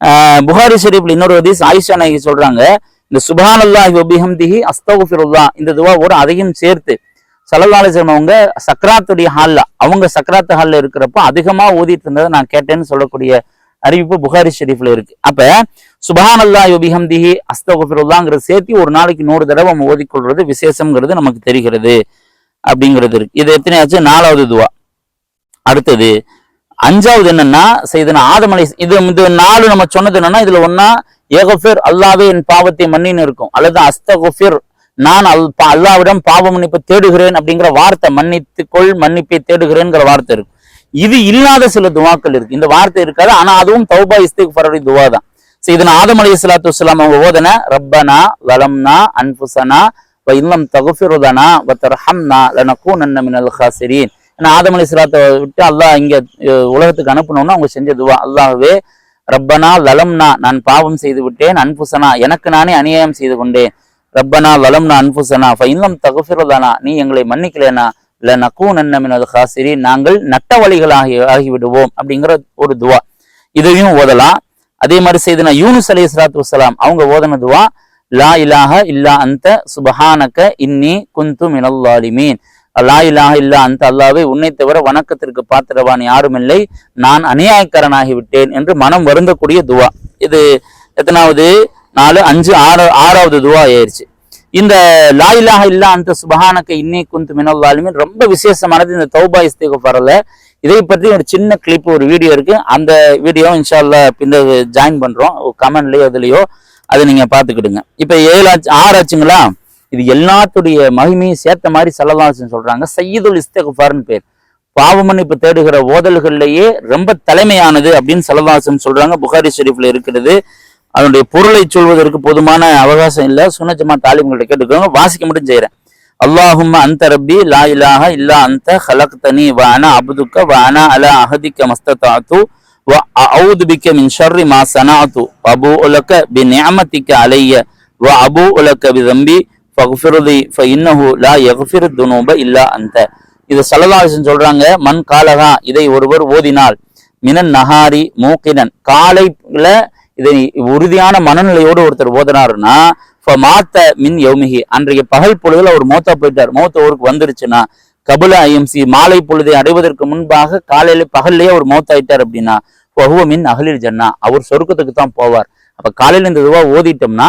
ஆஹ் புகாரி ஷெரீப்ல இன்னொரு ஹதீஸ் ஆயிஷா நாயகி சொல்றாங்க. இந்த சுபஹானல்லாஹி வபிஹம்திஹி அஸ்தகுஃபிருல்லாஹ் இந்த துவாவோட அதையும் சேர்த்து சல்லல்லாஹு அவங்க சக்ராத்துடைய ஹால்ல அவங்க சக்ராத்து ஹால்ல இருக்கிறப்ப அதிகமா ஓதிட்டு இருந்ததை நான் கேட்டேன்னு சொல்லக்கூடிய அறிவிப்பு புகாரி ஷெரீஃப்ல இருக்கு. அப்ப சுபஹான் அல்லா யுபிஹம்திஹி அஸ்தகுஃபிருல்லாங்கிற சேர்த்து ஒரு நாளைக்கு நூறு தடவை நம்ம ஓதிக்கொள்றது விசேஷம்ங்கிறது நமக்கு தெரிகிறது. அப்படிங்கிறது இருக்கு. இது எத்தனையாச்சு? நாலாவது துவா. அடுத்தது அஞ்சாவது என்னன்னா செய்தன ஆதமலை இது இது நாலு நம்ம சொன்னது என்னன்னா இதுல ஒன்னா ஏகஃபிர் அல்லாவே என் பாவத்தை மன்னின்னு இருக்கும். அல்லது அஸ்தகுஃபிர் நான் அல் பா- அல்லாவிடம் பாவ மன்னிப்பு தேடுகிறேன் அப்படிங்கிற வார்த்தை மன்னித்துக்கொள் மன்னிப்பை தேடுகிறேங்கிற வார்த்தை இருக்கு இது இல்லாத சில துவாக்கள் இருக்கு. இந்த வார்த்தை இருக்காது. ஆனா அதுவும் தௌபா இஸ்திக்ஃபாருடைய துவா தான். செய்தன ஆதம் அலி இஸ்லாத்து இஸ்லாம் அவங்க ஓதன ரப்பனா வலம்னா அன்புசனா வ இல்லம் தகுஃபிருதனா வ தர்ஹம்னா லனகூனன்ன மினல் ஹாசிரீன். ஏன்னா ஆதம் அலி இஸ்லாத்தை விட்டு அல்லாஹ் இங்க உலகத்துக்கு அனுப்பணும்னா அவங்க செஞ்ச துவா. அல்லாஹ்வே ரப்பனா லலம்னா நான் பாவம் செய்து விட்டேன். அன்புசனா எனக்கு நானே அநியாயம் செய்து கொண்டேன். ரப்பனா லலம்னா அன்புசனா ஃப இல்லம் நீ எங்களை மன்னிக்கலேனா ல நக்கூனன்ன மினல் ஹாசிரீன். நாங்கள் நட்டவழிகளாகி ஆகிவிடுவோம் அப்படிங்கிற ஒரு துவா. இதையும் ஓதலாம். அதே மாதிரி செய்தனா யூனுஸ் அலி இஸ்லாத்து வலாம் அவங்க ஓதன துவா லா இலாஹ இல்லா அந்த சுபஹானக்க இன்னி குந்து மினல்லாலிமீன் லா இலாஹ இல்லா அந்த அல்லாவை உன்னை தவிர வணக்கத்திற்கு பாத்திரவான் யாரும் இல்லை. நான் அநியாயக்காரனாகி விட்டேன் என்று மனம் வருந்தக்கூடிய துவா. இது எத்தனாவது? நாலு அஞ்சு ஆறு ஆறாவது துவா ஆயிருச்சு. இந்த லாயிலாக இல்லா அந்த சுபஹானக்க இன்னி குந்து மினல்லாலிமீன் ரொம்ப விசேஷமானது இந்த தௌபா இஸ்திகஃபாரில். இதை பற்றி ஒரு சின்ன கிளிப் ஒரு வீடியோ இருக்கு. அந்த வீடியோ இன்ஷால்லா பின்னர் ஜாயின் பண்றோம். கமெண்ட்லயோ அதுலயோ அதை நீங்க பாத்துக்கிடுங்க இப்ப ஏழு ஆச்சு ஆறு ஆச்சுங்களா? இது எல்லாத்துடைய மகிமையும் சேர்த்த மாதிரி செல்லலாம் சொல்றாங்க. சையீதுல் இஸ்திகஃபார்னு பேர். பாவமன்னிப்பு தேடுகிற ஓதல்கள்லயே ரொம்ப தலைமையானது அப்படின்னு செல்லதாசன் சொல்றாங்க. புகாரி ஷெரீஃப்ல இருக்கிறது. அதனுடைய பொருளை சொல்வதற்கு போதுமான அவகாசம் இல்லை. சுனஜமா தாலிம்கிட்ட கேட்டுக்கோங்க. வாசிக்க மட்டும் செய்கிறேன் அல்லாஹும் அந்த ரப்பி லா இலாஹ இல்லா அந்த ஹலக் தனி வான அபுதுக்க வானா அலா அலா அஹதிக்க மஸ்ததாத்து வ அஊது பிக்க மின் ஷர்ரி மா சனாத்து. அபு உலக பி நியமத்திக்க அலைய வ அபு உலக்க பி தம்பி ஃபகுஃபிருதி ஃப இன்னஹு லா யகுஃபிரு துனூப இல்லா அந்த இது சலதாசன் சொல்றாங்க மண் காலகா இதை ஒருவர் ஓதினால் மினன் நஹாரி மூக்கினன். காலைல இதை உறுதியான மனநிலையோடு ஒருத்தர் ஓதினாருன்னா மாத்த மின் யௌமிகி அன்றைய பகல் பொழுதுல அவர் மௌத்தா போயிட்டார். மௌத்த ஊருக்கு வந்துருச்சுன்னா கபுல ஐஎம்சி மாலை பொழுதை அடைவதற்கு முன்பாக காலையில பகல்லையே அவர் மௌத்தாயிட்டார் அப்படின்னா பகுவ மின் அகலில் ஜன்னா அவர் சொர்க்கத்துக்கு தான் போவார். அப்ப காலையில இந்த இதுவா ஓதிட்டோம்னா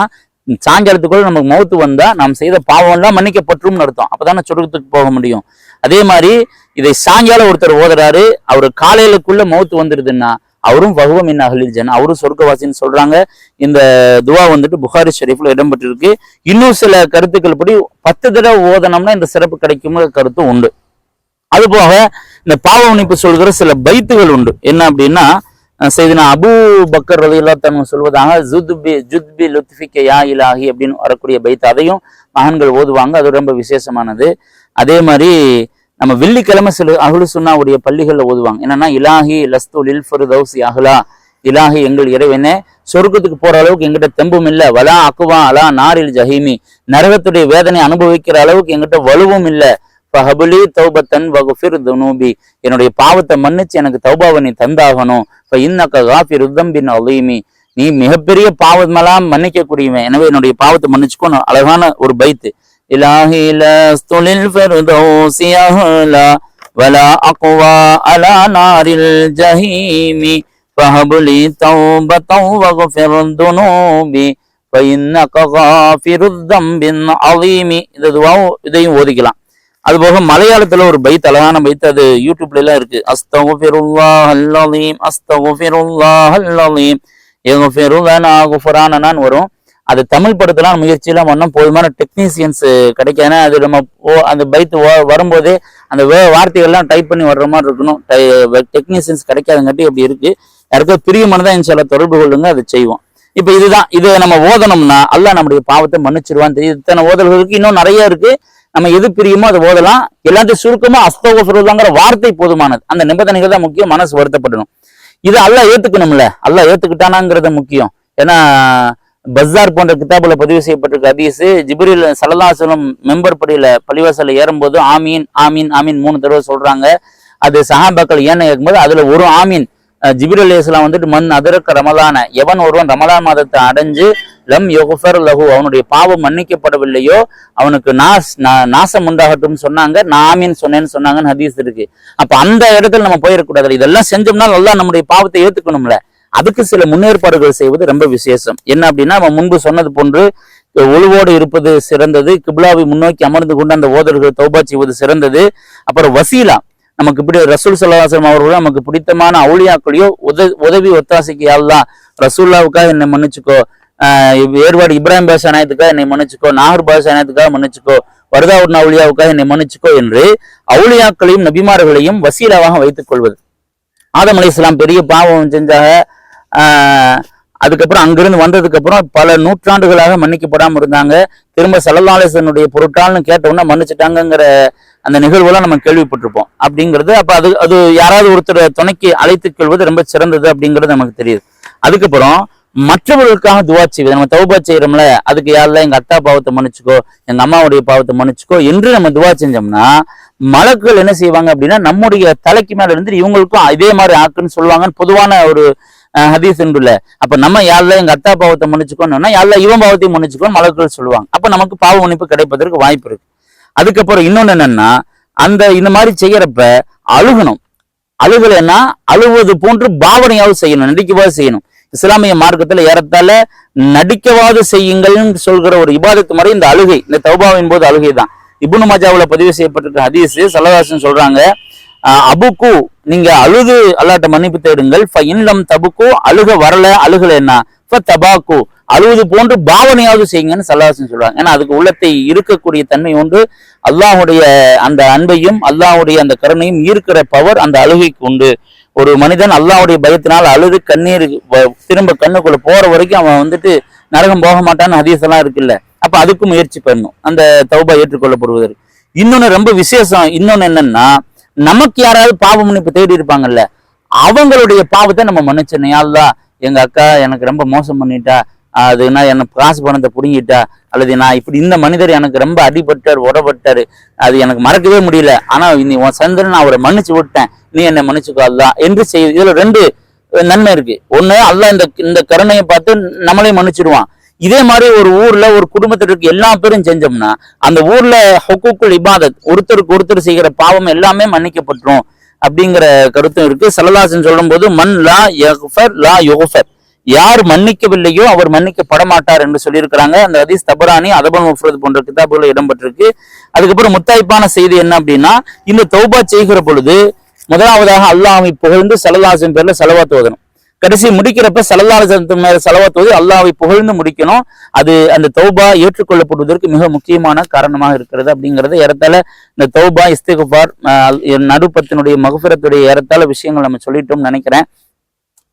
சாயங்காலத்துக்குள்ள நமக்கு மௌத்து வந்தா நாம் செய்த பாவம் எல்லாம் மன்னிக்கப்பட்டும்னு அர்த்தம். அப்பதானே சொர்க்கத்துக்கு போக முடியும். அதே மாதிரி இதை சாயங்காலம் ஒருத்தர் ஓதுறாரு அவர் காலையிலுக்குள்ள மௌத்து வந்துருதுன்னா அவரும் வகுவம் மின் அகலில் ஜன அவரும் சொர்க்கவாசின்னு சொல்றாங்க. இந்த துவா வந்துட்டு புகாரி ஷெரீஃப்ல இடம்பெற்றிருக்கு. இன்னும் சில கருத்துக்கள் படி பத்து தடவை ஓதனம்னா இந்த சிறப்பு கிடைக்குங்கிற கருத்து உண்டு. அது போக இந்த பாவ உணிப்பு சொல்கிற சில பைத்துகள் உண்டு. என்ன அப்படின்னா செய்தினா அபு பக்கர் ரலியல்லா தன் சொல்வதாக ஜுத்பி ஜுத்பி லுத்ஃபிக்க யா இலாஹி அப்படின்னு வரக்கூடிய பைத் அதையும் மகன்கள் ஓதுவாங்க. அது ரொம்ப விசேஷமானது. அதே மாதிரி நம்ம வெள்ளிக்கிழமை சில அகுலு உடைய பள்ளிகள்ல ஓதுவாங்க. என்னன்னா இலாஹி லஸ்து லில் ஃபர்தௌசி அகலா இலாஹி எங்கள் இறைவனே சொர்க்கத்துக்கு போற அளவுக்கு எங்கிட்ட தெம்பும் இல்ல. வலா அக்குவா அலா நாரில் ஜஹீமி. நரகத்துடைய வேதனை அனுபவிக்கிற அளவுக்கு எங்கிட்ட வலுவும் இல்ல. ஃபஹபுலி தௌபத்தன் வகுஃபிர் துனூபி. என்னுடைய பாவத்தை மன்னிச்சு எனக்கு தௌபாவை நீ தந்தாகணும். இப்போ இன்னக்க காஃபி ருத்தம் பின் அலீமி. நீ மிகப்பெரிய பாவமெல்லாம் மன்னிக்க கூடியவன் எனவே என்னுடைய பாவத்தை மன்னிச்சுக்கோ. அழகான ஒரு பைத்து. இலாஹி லஸ்துலில் ஃபர்தௌசி அஹ்லா வலா அக்வா அலா நாரில் ஜஹீமி فهب لي توبة واغفر ذنوبي فإنك غافر الذنب العظيم இது துவாவும் இதையும் ஓதிக்கலாம் அது போக மலையாளத்துல ஒரு பைத் அழகான பைத் அது யூடியூப்ல எல்லாம் இருக்கு அஸ்தகுஃபிருல்லாஹ் அல்லலீம் அஸ்தகுஃபிருல்லாஹ் அல்லலீம் யகுஃபிரு லனா குஃபரானனான்னு வரும் அது தமிழ் படத்தெல்லாம் முயற்சியெல்லாம் பண்ணோம். போதுமான டெக்னீசியன்ஸ் கிடைக்காதுன்னா அது நம்ம ஓ அந்த பைத்து வரும்போதே அந்த வே- வார்த்தைகள்லாம் டைப் பண்ணி வர்ற மாதிரி இருக்கணும். டெக்னீசியன்ஸ் கிடைக்காதங்காட்டி அப்படி இருக்கு. யாருக்கோ பிரியமானதா இன்ஷால்லா தொடர்பு கொள்ளுங்க அதை செய்வோம். இப்போ இதுதான். இது நம்ம ஓதணும்னா அல்ல நம்முடைய பாவத்தை மன்னிச்சிருவான் தெரியுது. இத்தனை ஓதல்களுக்கு இன்னும் நிறைய இருக்கு. நம்ம எது பிரியுமோ அதை ஓதலாம். எல்லாத்தையும் சுருக்கமா அஸ்தோகஃபிருல்லாங்கிற வார்த்தை போதுமானது. அந்த நிபந்தனைகள் தான் முக்கியம். மனசு வருத்தப்படணும். இது அல்ல ஏத்துக்கணும்ல. அல்ல ஏத்துக்கிட்டானாங்கிறது முக்கியம். ஏன்னா பஸ்ஸார் போன்ற கிதாபுல பதிவு செய்யப்பட்டிருக்க ஹதீஸு ஜிப்ரில் சலதாசலம் மெம்பர் படியில பள்ளிவாசல ஏறும்போது ஆமீன் ஆமீன் ஆமீன் மூணு தடவை சொல்றாங்க. அது சஹாபாக்கள் ஏன்னு கேட்கும்போது அதுல ஒரு ஆமீன். ஜிபிர் அலி இஸ்லாம் வந்துட்டு மண் அதிரக்க ரமலான எவன் ஒருவன் ரமலான் மாதத்தை அடைஞ்சு லம் யகுஃபர் லஹு அவனுடைய பாவம் மன்னிக்கப்படவில்லையோ அவனுக்கு நாஸ் நாசம் உண்டாகட்டும் சொன்னாங்க. நான் ஆமீன் சொன்னேன்னு சொன்னாங்கன்னு ஹதீஸ் இருக்கு. அப்ப அந்த இடத்துல நம்ம போயிடக்கூடாது இதெல்லாம் செஞ்சோம்னா நல்லா நம்முடைய பாவத்தை ஏத்துக்கணும்ல. அதுக்கு சில முன்னேற்பாடுகள் செய்வது ரொம்ப விசேஷம். என்ன அப்படின்னா அவன் முன்பு சொன்னது போன்று ஒழுவோடு இருப்பது சிறந்தது கிப்லாவை முன்னோக்கி அமர்ந்து கொண்டு அந்த ஓதர்கள் தௌபா செய்வது சிறந்தது. அப்புறம் வசீலா நமக்கு இப்படி ரசூல் சல்லாஹம் அவர்களும் நமக்கு பிடித்தமான அவுளியாக்களையோ உத உதவி ஒத்தாசைக்கு யாழ்லாம் ரசூல்லாவுக்காக என்னை மன்னிச்சுக்கோ ஆஹ் ஏர்வாடு இப்ராஹிம் பாஷா நாயத்துக்காக என்னை மன்னிச்சுக்கோ நாகூர் பாஷா நாயத்துக்காக மன்னிச்சுக்கோ வரதாவுடன் அவுளியாவுக்காக என்னை மன்னிச்சுக்கோ என்று அவுளியாக்களையும் நபிமார்களையும் வசீலாவாக வைத்துக் கொள்வது. ஆதம் அலைஹிஸ்ஸலாம் பெரிய பாவம் செஞ்சாக அதுக்கப்புறம் அங்கிருந்து வந்ததுக்கப்புறம் பல நூற்றாண்டுகளாக மன்னிக்கப்படாமல் இருந்தாங்க. திரும்ப சல்லல்லாசனுடைய பொருட்டால்னு கேட்டவுடனே உடனே மன்னிச்சிட்டாங்கங்கிற அந்த நிகழ்வுலாம் நம்ம கேள்விப்பட்டிருப்போம். அப்படிங்கிறது அப்போ அது அது யாராவது ஒருத்தர் துணைக்கு அழைத்துக் கொள்வது ரொம்ப சிறந்தது அப்படிங்கிறது நமக்கு தெரியுது. அதுக்கப்புறம் மற்றவர்களுக்காக துவா செய்வது நம்ம தௌபா செய்கிறோம்ல அதுக்கு யாரில்? எங்கள் அத்தா பாவத்தை மன்னிச்சுக்கோ எங்கள் அம்மாவுடைய பாவத்தை மன்னிச்சுக்கோ என்று நம்ம துவா செஞ்சோம்னா மலக்குகள் என்ன செய்வாங்க அப்படின்னா நம்முடைய தலைக்கு மேல இருந்து இவங்களுக்கும் இதே மாதிரி ஆக்குன்னு சொல்லுவாங்கன்னு பொதுவான ஒரு ஹதீஸ் உண்டுல அப்ப நம்ம யாரெல்லாம் எங்க அத்தா பாவத்தை மன்னிச்சுக்கோன்னா யாழ்ல இவன் பாவத்தையும் மன்னிச்சுக்கோன்னு மலக்குகள் சொல்லுவாங்க. அப்ப நமக்கு பாவ மன்னிப்பு கிடைப்பதற்கு வாய்ப்பு இருக்கு. அதுக்கப்புறம் இன்னொன்னு என்னன்னா அந்த இந்த மாதிரி செய்யறப்ப அழுகணும். அழுகலைன்னா அழுவது போன்று பாவனையாவது செய்யணும் நடிக்கவாது செய்யணும். இஸ்லாமிய மார்க்கத்துல ஏறத்தால நடிக்கவாது செய்யுங்கள்னு சொல்கிற ஒரு இபாதத்து முறை இந்த அழுகை. இந்த தௌபாவின் போது அழுகை தான் இப்னு மஜாவுல பதிவு செய்யப்பட்டிருக்க ஹதீஸ் சல்லதாசன் சொல்றாங்க அபுக்கு நீங்க அழுது அல்லாட்ட மன்னிப்பு தேடுங்கள். இன்லம் தபுக்கு அழுக வரல அழுகல ஃப தபாக்கு அழுவது போன்று பாவனையாவது செய்யுங்கன்னு சல்லாசன் சொல்றாங்க. ஏன்னா அதுக்கு உள்ளத்தை இருக்கக்கூடிய தன்மை உண்டு. அல்லாஹுடைய அந்த அன்பையும் அல்லாஹுடைய அந்த கருணையும் ஈர்க்கிற பவர் அந்த அழுகைக்கு உண்டு. ஒரு மனிதன் அல்லாஹுடைய பயத்தினால் அழுது கண்ணீர் வ- திரும்ப கண்ணுக்குள்ள போற வரைக்கும் அவன் வந்துட்டு நரகம் போக மாட்டான்னு ஹதீஸ் எல்லாம் இருக்குல்ல. அப்ப அதுக்கும் முயற்சி பண்ணும் அந்த தௌபா ஏற்றுக்கொள்ளப்படுவதற்கு. இன்னொன்னு ரொம்ப விசேஷம். இன்னொன்னு என்னன்னா நமக்கு யாராவது பாவ மன்னிப்பு தேடி இருப்பாங்கல்ல அவங்களுடைய பாவத்தை நம்ம மன்னிச்சிடணும். யா எங்க அக்கா எனக்கு ரொம்ப மோசம் பண்ணிட்டா அது நான் என்ன காசு பணத்தை பிடுங்கிட்டா அல்லது நான் இப்படி இந்த மனிதர் எனக்கு ரொம்ப அடிபட்டார் உடப்பட்டாரு அது எனக்கு மறக்கவே முடியல. ஆனா நீ உன் சந்திரன் நான் அவரை மன்னிச்சு விட்டேன் நீ என்னை மன்னிச்சுக்கோ அல்லா என்று செய்ய இதுல ரெண்டு நன்மை இருக்கு. ஒண்ணு அல்லா இந்த இந்த கருணையை பார்த்து நம்மளே மன்னிச்சிடுவான். இதே மாதிரி ஒரு ஊர்ல ஒரு குடும்பத்தில் இருக்க எல்லா பேரும் செஞ்சோம்னா அந்த ஊர்ல ஹொக்குக்குள் இபாதத் ஒருத்தருக்கு ஒருத்தர் செய்கிற பாவம் எல்லாமே மன்னிக்கப்பட்டுரும் அப்படிங்கிற கருத்தும் இருக்கு. சலதாசன் சொல்லும் போது மண் லா யஃபர் லா யோஃபர். யார் மன்னிக்கவில்லையோ அவர் மன்னிக்கப்பட மாட்டார் என்று சொல்லியிருக்கிறாங்க. அந்த ஹதீஸ் தபரானி அதபன் முஃப்ரத் போன்ற கிதாபுகள் இடம்பெற்றிருக்கு. அதுக்கப்புறம் முத்தாய்ப்பான செய்தி என்ன அப்படின்னா இந்த தௌபா செய்கிற பொழுது முதலாவதாக அல்லாஹ்வை புகழ்ந்து சலதாசன் பேர்ல செலவா தோதணும் கடைசி முடிக்கிறப்ப சல்லல்லாஹின் மேல செலவாத்துவது அல்லாவை புகழ்ந்து முடிக்கணும். அது அந்த தௌபா ஏற்றுக்கொள்ளப்படுவதற்கு மிக முக்கியமான காரணமாக இருக்கிறது அப்படிங்கறது ஏறத்தால இந்த தௌபா இஸ்திகுபார் நடுப்பத்தினுடைய மகஃபிரத்துடைய ஏறத்தாழ விஷயங்கள் நம்ம சொல்லிட்டோம்னு நினைக்கிறேன்.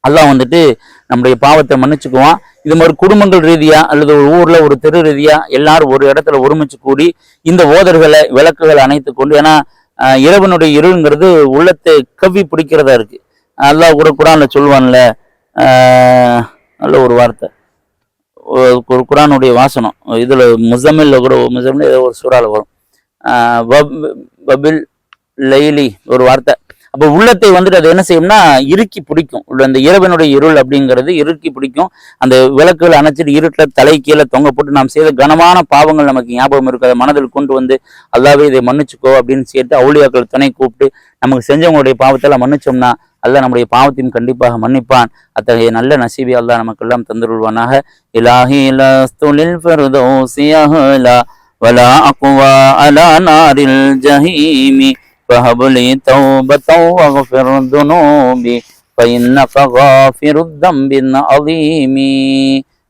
அல்லாஹ் வந்துட்டு நம்முடைய பாவத்தை மன்னிச்சுக்குவான். இது மாதிரி குடும்பங்கள் ரீதியா அல்லது ஒரு ஊர்ல ஒரு தெரு ரீதியா எல்லாரும் ஒரு இடத்துல ஒருமிச்சு கூடி இந்த ஓதர்களை விளக்குகளை அணைத்து கொண்டு ஏன்னா இரவனுடைய இருள்ங்கிறது உள்ளத்தை கவ்வி பிடிக்கிறதா இருக்கு. அல்லாஹ் கூட குரான்ல சொல்லுவான்ல நல்ல ஒரு வார்த்தை. ஒரு குரானுடைய வாசனம். இதில் முசமில்ல கூட முசமில் ஏதோ ஒரு சூறால் வரும். பபில் வபில் லைலி ஒரு வார்த்தை. அப்போ உள்ளத்தை வந்துட்டு அது என்ன செய்யும்னா இறுக்கி பிடிக்கும். அந்த இரவனுடைய இருள் அப்படிங்கிறது இறுக்கி பிடிக்கும். அந்த விளக்குகள் அணைச்சிட்டு இருட்டில் தலை கீழே தொங்க போட்டு நாம் செய்த கனமான பாவங்கள் நமக்கு ஞாபகம் இருக்கு. அதை மனதில் கொண்டு வந்து அல்லாவே இதை மன்னிச்சுக்கோ அப்படின்னு சொல்லிட்டு அவுளியாக்கள் துணை கூப்பிட்டு நமக்கு செஞ்சவங்களுடைய பாவத்தெல்லாம் மன்னிச்சோம்னா அல்லாஹ் நம்முடைய பாவத்தையும் கண்டிப்பாக மன்னிப்பான் அத்தகைய நல்ல நசீபி அல்லாஹ் நமக்கெல்லாம் தந்துருள்வானாக இலாஹி லஸ்துலில் ஃபர்தௌசி அஹ்லா வலா அக்வா அலா நாரில் ஜஹீமி فهب لي توبة واغفر ذنوبي فإنك غافر الذنب العظيم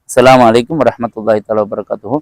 السلام عليكم ورحمة الله تعالى وبركاته